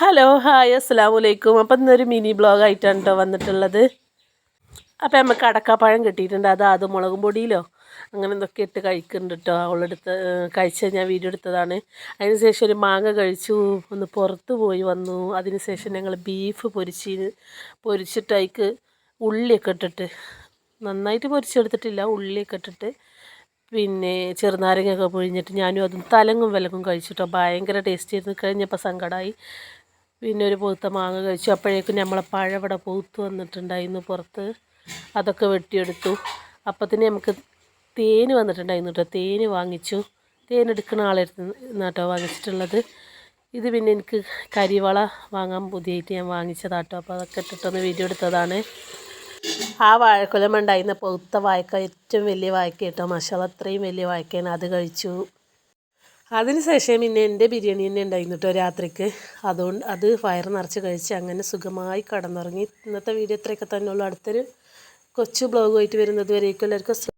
Hello hi അസ്സാം വലൈക്കും അപ്പം ഇന്നൊരു മിനി ബ്ലോഗ് ആയിട്ടാണ് കേട്ടോ വന്നിട്ടുള്ളത്. അപ്പം നമുക്ക് അടക്കാപ്പഴം കിട്ടിയിട്ടുണ്ട്. അത് അത് മുളകും പൊടിയിലോ അങ്ങനെ എന്തൊക്കെ ഇട്ട് കഴിക്കുന്നുണ്ട് കേട്ടോ അവളെടുത്ത് കഴിച്ച ഞാൻ വീഡിയോ എടുത്തതാണ്. അതിനുശേഷം ഒരു മാങ്ങ കഴിച്ചു. ഒന്ന് പുറത്ത് പോയി വന്നു. അതിനുശേഷം ഞങ്ങൾ ബീഫ് പൊരിച്ച് പൊരിച്ചിട്ട് അതിക്ക് ഉള്ളിയൊക്കെ ഇട്ടിട്ട് നന്നായിട്ട് പൊരിച്ചെടുത്തിട്ടില്ല ഉള്ളിയൊക്കെ ഇട്ടിട്ട് പിന്നെ ചെറുനാരങ്ങയൊക്കെ പൊഴിഞ്ഞിട്ട് ഞാനും അതും തലങ്ങും വിലങ്ങും കഴിച്ചിട്ടോ ഭയങ്കര ടേസ്റ്റ് ആയിരുന്നു. കഴിഞ്ഞപ്പോൾ സങ്കടമായി പിന്നെ ഒരു പൂത്ത മാങ്ങ കഴിച്ചു. അപ്പോഴേക്കും നമ്മളെ പഴവിടെ പൂത്ത് വന്നിട്ടുണ്ടായിരുന്നു പുറത്ത്. അതൊക്കെ വെട്ടിയെടുത്തു. അപ്പത്തിന് നമുക്ക് തേന് വന്നിട്ടുണ്ടായിരുന്നു കേട്ടോ തേന് വാങ്ങിച്ചു. തേൻ എടുക്കുന്ന ആളെടുത്ത് കേട്ടോ വാങ്ങിച്ചിട്ടുള്ളത്. ഇത് പിന്നെ എനിക്ക് കരിവള വാങ്ങാൻ പുതിയായിട്ട് ഞാൻ വാങ്ങിച്ചതാട്ടോ. അപ്പോൾ അതൊക്കെ ഇട്ടിട്ടൊന്ന് വീഡിയോ എടുത്തതാണ്. ആ വാഴക്കുലം ഉണ്ടായിരുന്ന പൊത്ത വാഴക്ക ഏറ്റവും വലിയ വാഴക്ക കേട്ടോ മസാല അത്രയും വലിയ വാഴക്കയാണ്. അത് കഴിച്ചു. അതിനുശേഷം പിന്നെ എന്റെ ബിരിയാണി തന്നെ ഉണ്ടായിരുന്നു കേട്ടോ രാത്രിക്ക്. അതുകൊണ്ട് അത് ഫയർ നിറച്ച് കഴിച്ച് അങ്ങനെ സുഖമായി കടന്നുറങ്ങി. ഇന്നത്തെ വീഡിയോ ഇത്രയൊക്കെ തന്നെ ഉള്ളൂ. അടുത്തൊരു കൊച്ചു ബ്ലോഗുമായിട്ട് വരുന്നത് വരേക്കും എല്ലാവർക്കും